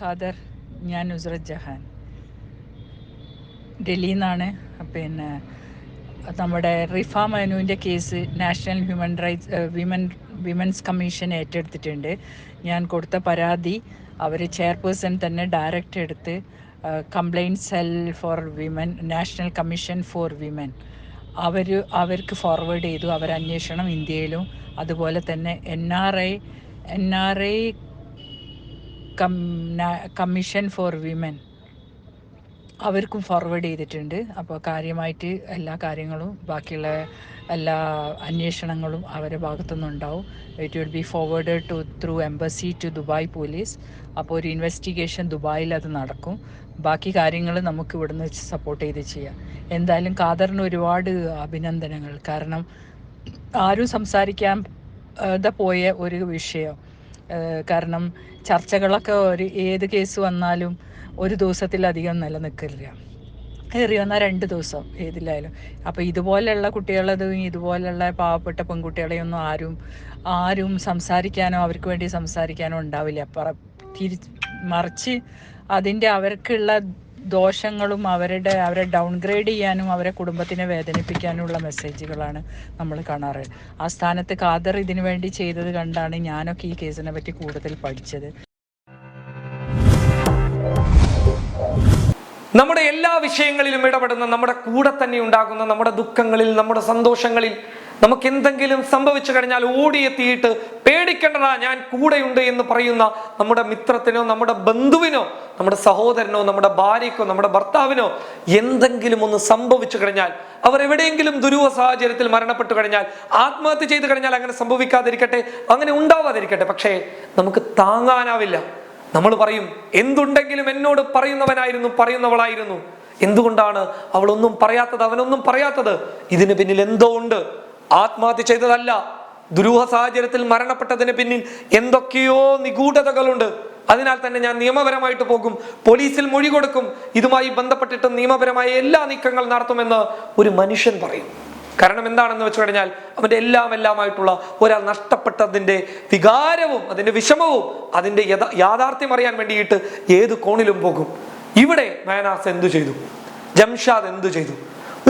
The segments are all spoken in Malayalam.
ഖാദർ ഞാൻ നുസ്രത് ജഹാൻ. ഡൽഹിയിൽ നിന്നാണ് പിന്നെ നമ്മുടെ റിഫ മനുവിന്റെ case national human rights women women's commission ഏറ്റെടുത്തിട്ടുണ്ട്. ഞാൻ കൊടുത്ത പരാതി അവർ ചെയർപേഴ്സൺ തന്നെ ഡയറക്റ്റ് എടുത്ത് complaint cell for women national commission for women. അവർ അവർക്ക് ഫോർവേഡ് ചെയ്തു അവരന്വേഷണം ഇന്ത്യയിലും. അതുപോലെ തന്നെ N R I N R I commission for women. അവർക്കും ഫോർവേഡ് ചെയ്തിട്ടുണ്ട്. അപ്പോൾ കാര്യമായിട്ട് എല്ലാ കാര്യങ്ങളും ബാക്കിയുള്ള എല്ലാ അന്വേഷണങ്ങളും അവരുടെ ഭാഗത്തുനിന്നുണ്ടാവും. It will be forward to through embassy to Dubai police അപ്പോൾ ഒരു ഇൻവെസ്റ്റിഗേഷൻ ദുബായിൽ അത് നടക്കും. ബാക്കി കാര്യങ്ങൾ നമുക്ക് ഇവിടുന്ന് സപ്പോർട്ട് ചെയ്ത് ചെയ്യാം. എന്തായാലും ഖാദറിന് ഒരുപാട് അഭിനന്ദനങ്ങൾ. കാരണം ആരും സംസാരിക്കാൻ പോയ ഒരു വിഷയം. കാരണം ചർച്ചകളൊക്കെ ഒരു ഏത് കേസ് വന്നാലും ഒരു ദിവസത്തിലധികം നിലനിൽക്കില്ല. ഏറി വന്നാൽ രണ്ട് ദിവസം ഏതിലായാലും. അപ്പോൾ ഇതുപോലെയുള്ള കുട്ടികളതും ഇതുപോലെയുള്ള പാവപ്പെട്ട പെൺകുട്ടികളെയൊന്നും ആരും ആരും സംസാരിക്കാനോ അവർക്ക് വേണ്ടി സംസാരിക്കാനോ ഉണ്ടാവില്ല. തിരി മറിച്ച് അതിന്റെ അവർക്കുള്ള ദോഷങ്ങളും അവരുടെ അവരെ ഡൗൺഗ്രേഡ് ചെയ്യാനും അവരെ കുടുംബത്തിനെ വേദനിപ്പിക്കാനുമുള്ള മെസ്സേജുകളാണ് നമ്മൾ കാണാറ്. ആ സ്ഥാനത്ത് ഖാദർ ഇതിനു വേണ്ടി ചെയ്തത് കണ്ടാണ് ഞാനൊക്കെ ഈ കേസിനെ പറ്റി കൂടുതൽ പഠിച്ചത്. നമ്മുടെ എല്ലാ വിഷയങ്ങളിലും ഇടപെടുന്ന നമ്മുടെ കൂടെ തന്നെ ഉണ്ടാകുന്ന നമ്മുടെ ദുഃഖങ്ങളിൽ നമ്മുടെ സന്തോഷങ്ങളിൽ നമുക്ക് എന്തെങ്കിലും സംഭവിച്ചു കഴിഞ്ഞാൽ ഓടിയെത്തിയിട്ട് പേടിക്കേണ്ടതാ ഞാൻ കൂടെയുണ്ട് എന്ന് പറയുന്ന നമ്മുടെ മിത്രത്തിനോ നമ്മുടെ ബന്ധുവിനോ നമ്മുടെ സഹോദരനോ നമ്മുടെ ഭാര്യക്കോ നമ്മുടെ ഭർത്താവിനോ എന്തെങ്കിലും ഒന്ന് സംഭവിച്ചു കഴിഞ്ഞാൽ അവർ എവിടെയെങ്കിലും ദുരൂഹ സാഹചര്യത്തിൽ മരണപ്പെട്ടു കഴിഞ്ഞാൽ ആത്മഹത്യ ചെയ്തു കഴിഞ്ഞാൽ അങ്ങനെ സംഭവിക്കാതിരിക്കട്ടെ അങ്ങനെ ഉണ്ടാവാതിരിക്കട്ടെ. പക്ഷേ നമുക്ക് താങ്ങാനാവില്ല. നമ്മൾ പറയും എന്തുണ്ടെങ്കിലും എന്നോട് പറയുന്നവനായിരുന്നു പറയുന്നവളായിരുന്നു. എന്തുകൊണ്ടാണ് അവളൊന്നും പറയാത്തത് അവനൊന്നും പറയാത്തത്? ഇതിന് പിന്നിൽ എന്തോ ഉണ്ട്. ആത്മഹത്യ ചെയ്തതല്ല. ദുരൂഹ സാഹചര്യത്തിൽ മരണപ്പെട്ടതിന് പിന്നിൽ എന്തൊക്കെയോ നിഗൂഢതകളുണ്ട്. അതിനാൽ തന്നെ ഞാൻ നിയമപരമായിട്ട് പോകും. പോലീസിൽ മൊഴി കൊടുക്കും. ഇതുമായി ബന്ധപ്പെട്ടിട്ട് നിയമപരമായ എല്ലാ നീക്കങ്ങൾ നടത്തുമെന്ന് ഒരു മനുഷ്യൻ പറയും. കാരണം എന്താണെന്ന് വെച്ച് കഴിഞ്ഞാൽ അവന്റെ എല്ലാം എല്ലാമായിട്ടുള്ള ഒരാൾ നഷ്ടപ്പെട്ടതിന്റെ വികാരവും അതിന്റെ വിഷമവും അതിന്റെ യാഥാർത്ഥ്യം അറിയാൻ വേണ്ടിയിട്ട് ഏത് കോണിലും പോകും. ഇവിടെ മയനാസ് എന്തു ചെയ്തു? ജംഷാദ് എന്തു ചെയ്തു?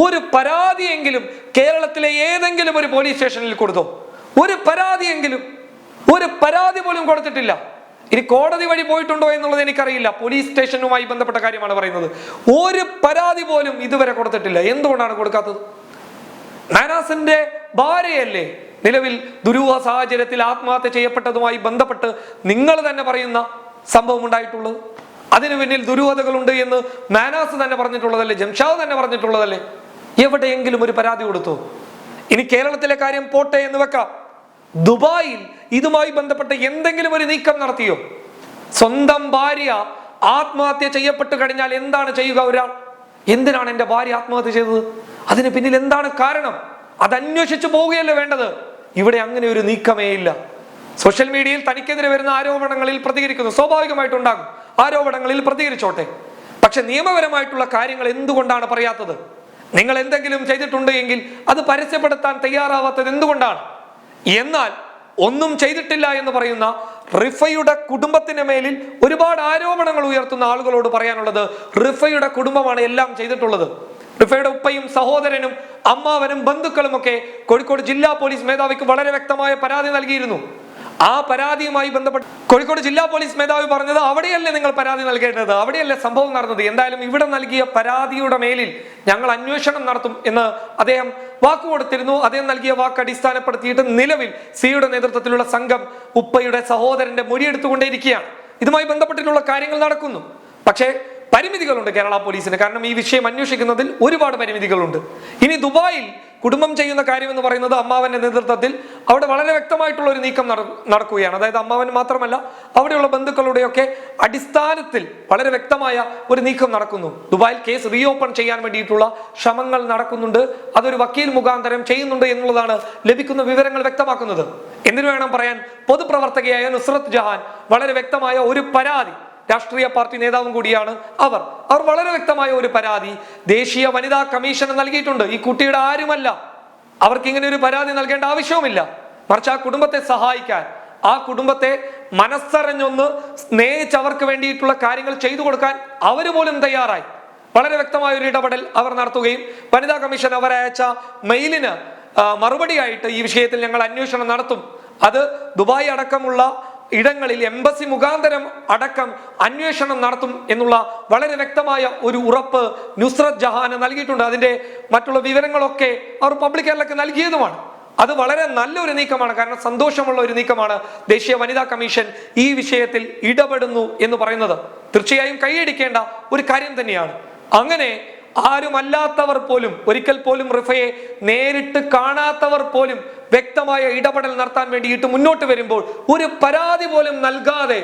ഒരു പരാതിയെങ്കിലും കേരളത്തിലെ ഏതെങ്കിലും ഒരു പോലീസ് സ്റ്റേഷനിൽ കൊടുത്തോ? ഒരു പരാതിയെങ്കിലും. ഒരു പരാതി പോലും കൊടുത്തിട്ടില്ല. ഇനി കോടതി വഴി പോയിട്ടുണ്ടോ എന്നുള്ളത് എനിക്കറിയില്ല. പോലീസ് സ്റ്റേഷനുമായി ബന്ധപ്പെട്ട കാര്യമാണ് പറയുന്നത്. ഒരു പരാതി പോലും ഇതുവരെ കൊടുത്തിട്ടില്ല. എന്തുകൊണ്ടാണ് കൊടുക്കാത്തത്? നാനാസിന്റെ ഭാര്യയല്ലേ നിലവിൽ ദുരൂഹ സാഹചര്യത്തിൽ ആത്മഹത്യ ചെയ്യപ്പെട്ടതുമായി ബന്ധപ്പെട്ട് നിങ്ങൾ തന്നെ പറയുന്ന സംഭവം ഉണ്ടായിട്ടുള്ളത്? അതിനു പിന്നിൽ ദുരൂഹതകളുണ്ട് എന്ന് മാനാസ് തന്നെ പറഞ്ഞിട്ടുള്ളതല്ലേ? ജംഷാദ് തന്നെ പറഞ്ഞിട്ടുള്ളതല്ലേ? എവിടെയെങ്കിലും ഒരു പരാതി കൊടുത്തു. ഇനി കേരളത്തിലെ കാര്യം പോട്ടെ എന്ന് വെക്കാം. ദുബായിൽ ഇതുമായി ബന്ധപ്പെട്ട് എന്തെങ്കിലും ഒരു നീക്കം നടത്തിയോ? സ്വന്തം ഭാര്യ ആത്മഹത്യ ചെയ്യപ്പെട്ടു കഴിഞ്ഞാൽ എന്താണ് ചെയ്യുക ഒരാൾ? എന്തിനാണ് എന്റെ ഭാര്യ ആത്മഹത്യ ചെയ്തത്? അതിന് പിന്നിൽ എന്താണ് കാരണം? അത് അന്വേഷിച്ചു പോവുകയല്ലേ വേണ്ടത്? ഇവിടെ അങ്ങനെ ഒരു നീക്കമേ ഇല്ല. സോഷ്യൽ മീഡിയയിൽ തനിക്കെതിരെ വരുന്ന ആരോപണങ്ങളിൽ പ്രതികരിക്കുന്നു. സ്വാഭാവികമായിട്ടുണ്ടാകും ആരോപണങ്ങളിൽ പ്രതികരിച്ചോട്ടെ. പക്ഷെ നിയമപരമായിട്ടുള്ള കാര്യങ്ങൾ എന്തുകൊണ്ടാണ് പറയാത്തത്? നിങ്ങൾ എന്തെങ്കിലും ചെയ്തിട്ടുണ്ട് എങ്കിൽ അത് പരസ്യപ്പെടുത്താൻ തയ്യാറാവാത്തത് എന്തുകൊണ്ടാണ്? എന്നാൽ ഒന്നും ചെയ്തിട്ടില്ല എന്ന് പറയുന്ന റിഫയുടെ കുടുംബത്തിന് മേലിൽ ഒരുപാട് ആരോപണങ്ങൾ ഉയർത്തുന്ന ആളുകളോട് പറയാനുള്ളത് റിഫയുടെ കുടുംബമാണ് എല്ലാം ചെയ്തിട്ടുള്ളത്. റിഫയുടെ ഉപ്പയും സഹോദരനും അമ്മാവനും ബന്ധുക്കളും ഒക്കെ കോഴിക്കോട് ജില്ലാ പോലീസ് മേധാവിക്ക് വളരെ വ്യക്തമായ പരാതി നൽകിയിരുന്നു. ആ പരാതിയുമായി ബന്ധപ്പെട്ട് കോഴിക്കോട് ജില്ലാ പോലീസ് മേധാവി പറഞ്ഞത് അവിടെയല്ലേ നിങ്ങൾ പരാതി നൽകേണ്ടത്? അവിടെയല്ലേ സംഭവം നടന്നത്? എന്തായാലും ഇവിടെ നൽകിയ പരാതിയുടെ മേലിൽ ഞങ്ങൾ അന്വേഷണം നടത്തും എന്ന് അദ്ദേഹം വാക്ക് കൊടുത്തിരുന്നു അദ്ദേഹം നൽകിയ വാക്ക് അടിസ്ഥാനപ്പെടുത്തിയിട്ട് നിലവിൽ സിയുടെ നേതൃത്വത്തിലുള്ള സംഘം ഉപ്പയുടെ സഹോദരന്റെ മൊഴിയെടുത്തുകൊണ്ടേയിരിക്കുകയാണ് ഇതുമായി ബന്ധപ്പെട്ടിട്ടുള്ള കാര്യങ്ങൾ നടക്കുന്നു. പക്ഷേ പരിമിതികളുണ്ട് കേരള പോലീസിന്. കാരണം ഈ വിഷയം അന്വേഷിക്കുന്നതിൽ ഒരുപാട് പരിമിതികളുണ്ട്. ഇനി ദുബായിൽ കുടുംബം ചെയ്യുന്ന കാര്യം എന്ന് പറയുന്നത് അമ്മാവന്റെ നേതൃത്വത്തിൽ അവിടെ വളരെ വ്യക്തമായിട്ടുള്ള ഒരു നീക്കം നടക്കുകയാണ്. അതായത് അമ്മാവൻ മാത്രമല്ല അവിടെയുള്ള ബന്ധുക്കളുടെയൊക്കെ അടിസ്ഥാനത്തിൽ വളരെ വ്യക്തമായ ഒരു നീക്കം നടക്കുന്നു. ദുബായിൽ കേസ് റീഓപ്പൺ ചെയ്യാൻ വേണ്ടിയിട്ടുള്ള ശ്രമങ്ങൾ നടക്കുന്നുണ്ട്. അതൊരു വക്കീൽ മുഖാന്തരം ചെയ്യുന്നുണ്ട് എന്നുള്ളതാണ് ലഭിക്കുന്ന വിവരങ്ങൾ വ്യക്തമാക്കുന്നത്. എന്തിനു വേണം പറയാൻ? പൊതുപ്രവർത്തകയായ നുസ്രത് ജഹാൻ വളരെ വ്യക്തമായ ഒരു പരാതി രാഷ്ട്രീയ പാർട്ടി നേതാവും കൂടിയാണ് അവർ. അവർ വളരെ വ്യക്തമായ ഒരു പരാതി ദേശീയ വനിതാ കമ്മീഷൻ നൽകിയിട്ടുണ്ട്. ഈ കുട്ടിയുടെ ആരുമല്ല. അവർക്ക് ഇങ്ങനെ ഒരു പരാതി നൽകേണ്ട ആവശ്യവുമില്ല. മറിച്ച് ആ കുടുംബത്തെ സഹായിക്കാൻ ആ കുടുംബത്തെ മനസ്സറിഞ്ഞൊന്ന് സ്നേഹിച്ച് അവർക്ക് വേണ്ടിയിട്ടുള്ള കാര്യങ്ങൾ ചെയ്തു കൊടുക്കാൻ അവർ പോലും തയ്യാറായി. വളരെ വ്യക്തമായ ഒരു ഇടപെടൽ അവർ നടത്തുകയും വനിതാ കമ്മീഷൻ അവരയച്ച മെയിലിന് മറുപടിയായിട്ട് ഈ വിഷയത്തിൽ ഞങ്ങൾ അന്വേഷണം നടത്തും. അത് ദുബായ് അടക്കമുള്ള ഇടങ്ങളിൽ എംബസി മുഖാന്തരം അടക്കം അന്വേഷണം നടത്തും എന്നുള്ള വളരെ വ്യക്തമായ ഒരു ഉറപ്പ് നുസ്രത് ജഹാന് നൽകിയിട്ടുണ്ട്. അതിന്റെ മറ്റുള്ള വിവരങ്ങളൊക്കെ അവർ പബ്ലിക് കേരളക്ക് നൽകിയതുമാണ്. അത് വളരെ നല്ലൊരു നീക്കമാണ്. കാരണം സന്തോഷമുള്ള ഒരു നീക്കമാണ് ദേശീയ വനിതാ കമ്മീഷൻ ഈ വിഷയത്തിൽ ഇടപെടുന്നു എന്ന് പറയുന്നത്. തീർച്ചയായും കൈയടിക്കേണ്ട ഒരു കാര്യം തന്നെയാണ്. അങ്ങനെ ആരുമല്ലാത്തവർ പോലും ഒരിക്കൽ പോലും റിഫയെ നേരിട്ട് കാണാത്തവർ പോലും വ്യക്തമായ ഇടപെടൽ നടത്താൻ വേണ്ടിയിട്ട് മുന്നോട്ട് വരുമ്പോൾ ഒരു പരാതി പോലും നൽകാതെ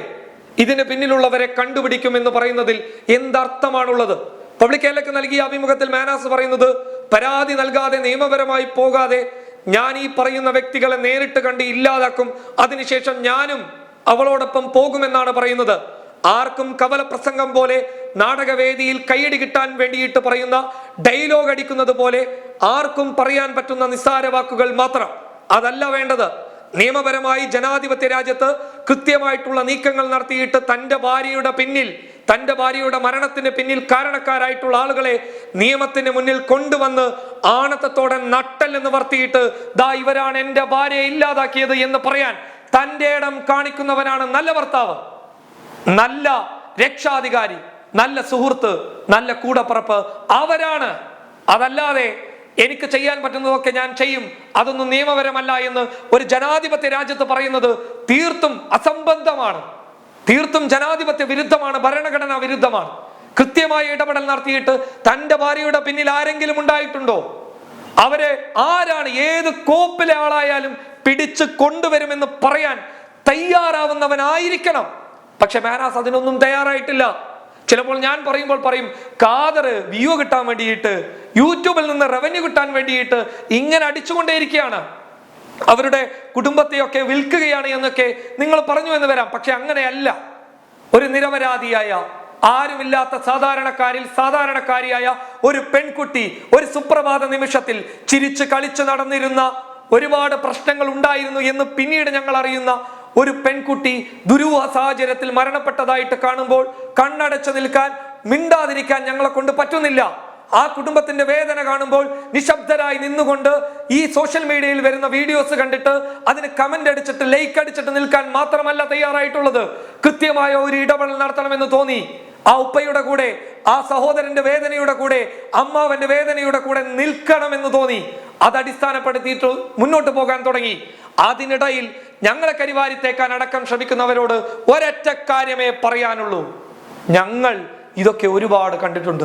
ഇതിന് പിന്നിലുള്ളവരെ കണ്ടുപിടിക്കും എന്ന് പറയുന്നതിൽ എന്തർത്ഥമാണുള്ളത്? പബ്ലിക് കേരളക്ക് നൽകിയ അഭിമുഖത്തിൽ മാനാസ് പറയുന്നത് പരാതി നൽകാതെ നിയമപരമായി പോകാതെ ഞാൻ ഈ പറയുന്ന വ്യക്തികളെ നേരിട്ട് കണ്ട് ഇല്ലാതാക്കും അതിനുശേഷം ഞാനും അവളോടൊപ്പം പോകുമെന്നാണ് പറയുന്നത്. ആർക്കും കവല പ്രസംഗം പോലെ നാടകവേദിയിൽ കൈയടി കിട്ടാൻ വേണ്ടിയിട്ട് പറയുന്ന ഡയലോഗ് അടിക്കുന്നത് പോലെ ആർക്കും പറയാൻ പറ്റുന്ന നിസ്സാര വാക്കുകൾ മാത്രം. അതല്ല വേണ്ടത്. നിയമപരമായി ജനാധിപത്യ രാജ്യത്ത് കൃത്യമായിട്ടുള്ള നീക്കങ്ങൾ നടത്തിയിട്ട് തന്റെ ഭാര്യയുടെ പിന്നിൽ തന്റെ ഭാര്യയുടെ മരണത്തിന് പിന്നിൽ കാരണക്കാരായിട്ടുള്ള ആളുകളെ നിയമത്തിന് മുന്നിൽ കൊണ്ടുവന്ന് ആണത്തത്തോടെ നട്ടൽ എന്ന് വർത്തിയിട്ട് ദാ ഇവരാണ് എന്റെ ഭാര്യയെ ഇല്ലാതാക്കിയത് എന്ന് പറയാൻ തന്റെ ഇടം കാണിക്കുന്നവനാണ് നല്ല ഭർത്താവ്. നല്ല രക്ഷാധികാരി നല്ല സുഹൃത്ത് നല്ല കൂടപ്പറപ്പ് അവരാണ്. അതല്ലാതെ എനിക്ക് ചെയ്യാൻ പറ്റുന്നതൊക്കെ ഞാൻ ചെയ്യും. അതൊന്നും നിയമപരമല്ല എന്ന് ഒരു ജനാധിപത്യ രാജ്യത്ത് പറയുന്നത് തീർത്തും അസംബന്ധമാണ്. തീർത്തും ജനാധിപത്യ വിരുദ്ധമാണ് ഭരണഘടനാ വിരുദ്ധമാണ്. കൃത്യമായ ഇടപെടൽ നടത്തിയിട്ട് തന്റെ ഭാര്യയുടെ പിന്നിൽ ആരെങ്കിലും ഉണ്ടായിട്ടുണ്ടോ? അവരെ ആരാണ് ഏത് കോപ്പിലെ ആളായാലും പിടിച്ച് കൊണ്ടുവരുമെന്ന് പറയാൻ തയ്യാറാവുന്നവനായിരിക്കണം. പക്ഷെ മാനാസ് അതിനൊന്നും തയ്യാറായിട്ടില്ല. ചിലപ്പോൾ ഞാൻ പറയുമ്പോൾ പറയും കാതർ വ്യൂ കിട്ടാൻ വേണ്ടിയിട്ട് യൂട്യൂബിൽ നിന്ന് റവന്യൂ കിട്ടാൻ വേണ്ടിയിട്ട് ഇങ്ങനെ അടിച്ചുകൊണ്ടേയിരിക്കുകയാണ്. അവരുടെ കുടുംബത്തെയൊക്കെ വിൽക്കുകയാണ് എന്നൊക്കെ നിങ്ങൾ പറഞ്ഞു എന്ന് വരാം. പക്ഷെ അങ്ങനെയല്ല. ഒരു നിരപരാധിയായ ആരുമില്ലാത്ത സാധാരണക്കാരിൽ സാധാരണക്കാരിയായ ഒരു പെൺകുട്ടി ഒരു സുപ്രഭാത നിമിഷത്തിൽ ചിരിച്ച് കളിച്ചു നടന്നിരുന്ന ഒരുപാട് പ്രശ്നങ്ങൾ ഉണ്ടായിരുന്നു എന്ന് പിന്നീട് ഞങ്ങൾ അറിയുന്ന ഒരു പെൺകുട്ടി ദുരൂഹ സാഹചര്യത്തിൽ മരണപ്പെട്ടതായിട്ട് കാണുമ്പോൾ കണ്ണടച്ചു നിൽക്കാൻ മിണ്ടാതിരിക്കാൻ ഞങ്ങളെ കൊണ്ട് പറ്റുന്നില്ല. ആ കുടുംബത്തിന്റെ വേദന കാണുമ്പോൾ നിശബ്ദരായി നിന്നുകൊണ്ട് ഈ സോഷ്യൽ മീഡിയയിൽ വരുന്ന വീഡിയോസ് കണ്ടിട്ട് അതിന് കമന്റ് അടിച്ചിട്ട് ലൈക്ക് അടിച്ചിട്ട് നിൽക്കാൻ മാത്രമല്ല തയ്യാറായിട്ടുള്ളത്. കൃത്യമായ ഒരു ഇടപെടൽ നടത്തണമെന്ന് തോന്നി. ആ ഉപ്പയുടെ കൂടെ ആ സഹോദരന്റെ വേദനയുടെ കൂടെ അമ്മാവന്റെ വേദനയുടെ കൂടെ നിൽക്കണമെന്ന് തോന്നി. അത് അടിസ്ഥാനപ്പെടുത്തിയിട്ട് മുന്നോട്ട് പോകാൻ തുടങ്ങി. അതിനിടയിൽ ഞങ്ങളെ കരിവാരിത്തേക്കാൻ അടക്കം ശ്രമിക്കുന്നവരോട് ഒരൊറ്റ കാര്യമേ പറയാനുള്ളൂ. ഞങ്ങൾ ഇതൊക്കെ ഒരുപാട് കണ്ടിട്ടുണ്ട്.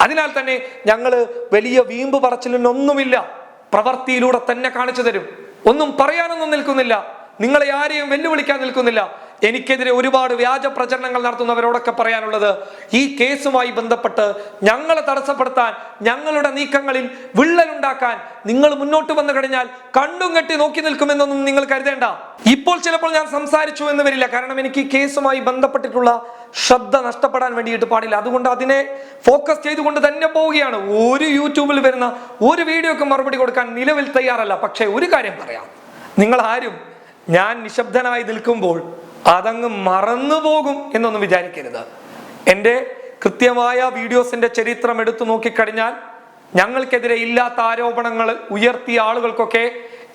അതിനാൽ തന്നെ ഞങ്ങൾ വലിയ വീമ്പ് പറച്ചിലിനൊന്നുമില്ല പ്രവൃത്തിയിലൂടെ തന്നെ കാണിച്ചു തരും. ഒന്നും പറയാനൊന്നും നിൽക്കുന്നില്ല. നിങ്ങളെ ആരെയും വെല്ലുവിളിക്കാൻ നിൽക്കുന്നില്ല. എനിക്കെതിരെ ഒരുപാട് വ്യാജ പ്രചരണങ്ങൾ നടത്തുന്നവരോടൊക്കെ പറയാനുള്ളത് ഈ കേസുമായി ബന്ധപ്പെട്ട് ഞങ്ങളെ തടസ്സപ്പെടുത്താൻ ഞങ്ങളുടെ നീക്കങ്ങളിൽ വിള്ളലുണ്ടാക്കാൻ നിങ്ങൾ മുന്നോട്ട് വന്നു കഴിഞ്ഞാൽ കണ്ടും കെട്ടി നോക്കി നിൽക്കുമെന്നൊന്നും നിങ്ങൾ കരുതേണ്ട. ഇപ്പോൾ ചിലപ്പോൾ ഞാൻ സംസാരിച്ചു എന്ന് വരില്ല. കാരണം എനിക്ക് ഈ കേസുമായി ബന്ധപ്പെട്ടിട്ടുള്ള ശ്രദ്ധ നഷ്ടപ്പെടാൻ വേണ്ടിയിട്ട് പാടില്ല. അതുകൊണ്ട് അതിനെ ഫോക്കസ് ചെയ്തുകൊണ്ട് തന്നെ പോവുകയാണ്. ഒരു യൂട്യൂബിൽ വരുന്ന ഒരു വീഡിയോക്ക് മറുപടി കൊടുക്കാൻ നിലവിൽ തയ്യാറല്ല. പക്ഷേ ഒരു കാര്യം പറയാം. നിങ്ങൾ ആരും ഞാൻ നിശബ്ദനായി നിൽക്കുമ്പോൾ അതങ്ങ് മറന്നു പോകും എന്നൊന്നും വിചാരിക്കരുത്. എന്റെ കൃത്യമായ വീഡിയോസിന്റെ ചരിത്രം എടുത്തു നോക്കിക്കഴിഞ്ഞാൽ ഞങ്ങൾക്കെതിരെ ഇല്ലാത്ത ആരോപണങ്ങൾ ഉയർത്തിയ ആളുകൾക്കൊക്കെ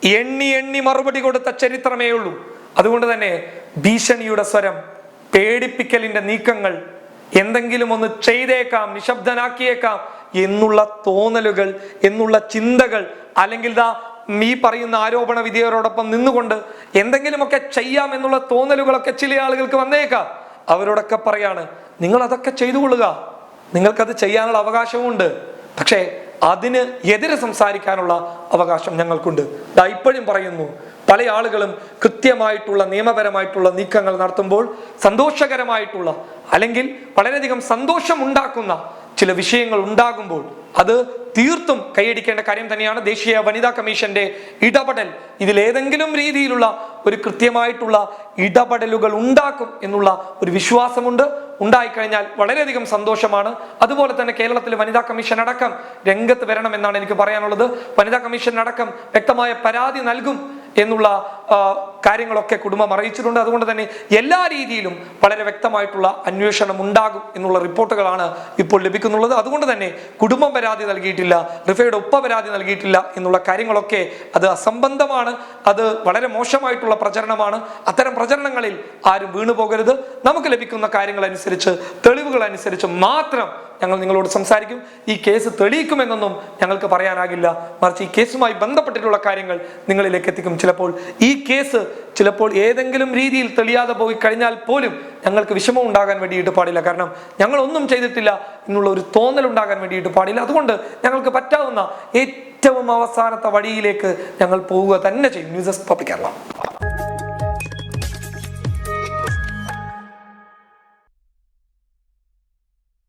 എണ്ണി എണ്ണി മറുപടി കൊടുത്ത ചരിത്രമേ ഉള്ളൂ. അതുകൊണ്ട് തന്നെ ഭീഷണിയുടെ സ്വരം പേടിപ്പിക്കലിന്റെ നീക്കങ്ങൾ എന്തെങ്കിലും ഒന്ന് ചെയ്തേക്കാം നിശബ്ദനാക്കിയേക്കാം എന്നുള്ള തോന്നലുകൾ എന്നുള്ള ചിന്തകൾ അല്ലെങ്കിൽ ദാ ഈ പറയുന്ന ആരോപണ വിധേയരോടൊപ്പം നിന്നുകൊണ്ട് എന്തെങ്കിലുമൊക്കെ ചെയ്യാം എന്നുള്ള തോന്നലുകളൊക്കെ ചില ആളുകൾക്ക് വന്നേക്കാം. അവരോടൊക്കെ പറയാണ് നിങ്ങൾ അതൊക്കെ ചെയ്തു കൊള്ളുക. നിങ്ങൾക്കത് ചെയ്യാനുള്ള അവകാശമുണ്ട് പക്ഷേ അതിന് എതിരെ സംസാരിക്കാനുള്ള അവകാശം ഞങ്ങൾക്കുണ്ട്. ദാ ഇപ്പോഴും പറയുന്നു പല ആളുകളും കൃത്യമായിട്ടുള്ള നിയമപരമായിട്ടുള്ള നീക്കങ്ങൾ നടത്തുമ്പോൾ സന്തോഷകരമായിട്ടുള്ള അല്ലെങ്കിൽ വളരെയധികം സന്തോഷം ഉണ്ടാക്കുന്ന ചില വിഷയങ്ങൾ ഉണ്ടാകുമ്പോൾ അത് തീർത്തും കൈയടിക്കേണ്ട കാര്യം തന്നെയാണ് ദേശീയ വനിതാ കമ്മീഷന്റെ ഇടപെടൽ. ഇതിലേതെങ്കിലും രീതിയിലുള്ള ഒരു കൃത്യമായിട്ടുള്ള ഇടപെടലുകൾ ഉണ്ടാക്കും എന്നുള്ള ഒരു വിശ്വാസമുണ്ട്. ഉണ്ടായിക്കഴിഞ്ഞാൽ വളരെയധികം സന്തോഷമാണ്. അതുപോലെ തന്നെ കേരളത്തിൽ വനിതാ കമ്മീഷൻ അടക്കം രംഗത്ത് വരണം എന്നാണ് എനിക്ക് പറയാനുള്ളത്. വനിതാ കമ്മീഷൻ അടക്കം വ്യക്തമായ പരാതി നൽകും എന്നുള്ള കാര്യങ്ങളൊക്കെ കുടുംബം അറിയിച്ചിട്ടുണ്ട്. അതുകൊണ്ട് തന്നെ എല്ലാ രീതിയിലും വളരെ വ്യക്തമായിട്ടുള്ള അന്വേഷണം ഉണ്ടാകും എന്നുള്ള റിപ്പോർട്ടുകളാണ് ഇപ്പോൾ ലഭിക്കുന്നുള്ളത്. അതുകൊണ്ട് തന്നെ കുടുംബം പരാതി നൽകിയിട്ടില്ല റിഫയുടെ ഉപ്പ പരാതി നൽകിയിട്ടില്ല എന്നുള്ള കാര്യങ്ങളൊക്കെ അത് അസംബന്ധമാണ്. അത് വളരെ മോശമായിട്ടുള്ള പ്രചരണമാണ്. അത്തരം പ്രചരണങ്ങളിൽ ആരും വീണു പോകരുത്. നമുക്ക് ലഭിക്കുന്ന കാര്യങ്ങൾ അനുസരിച്ച് തെളിവുകൾ അനുസരിച്ച് മാത്രം ഞങ്ങൾ നിങ്ങളോട് സംസാരിക്കും. ഈ കേസ് തെളിയിക്കുമെന്നൊന്നും ഞങ്ങൾക്ക് പറയാനാകില്ല. മറിച്ച് ഈ കേസുമായി ബന്ധപ്പെട്ടിട്ടുള്ള കാര്യങ്ങൾ നിങ്ങളിലേക്ക് എത്തിക്കും. ചിലപ്പോൾ ഈ കേസ് ചിലപ്പോൾ ഏതെങ്കിലും രീതിയിൽ തെളിയാതെ പോയി കഴിഞ്ഞാൽ പോലും ഞങ്ങൾക്ക് വിഷമം ഉണ്ടാകാൻ വേണ്ടിയിട്ട് പാടില്ല. കാരണം ഞങ്ങൾ ഒന്നും ചെയ്തിട്ടില്ല എന്നുള്ള ഒരു തോന്നൽ ഉണ്ടാകാൻ വേണ്ടിയിട്ട് പാടില്ല. അതുകൊണ്ട് ഞങ്ങൾക്ക് പറ്റാവുന്ന ഏറ്റവും അവസാനത്തെ വഴിയിലേക്ക് ഞങ്ങൾ പോവുക തന്നെ ചെയ്യും. News desk public Kerala.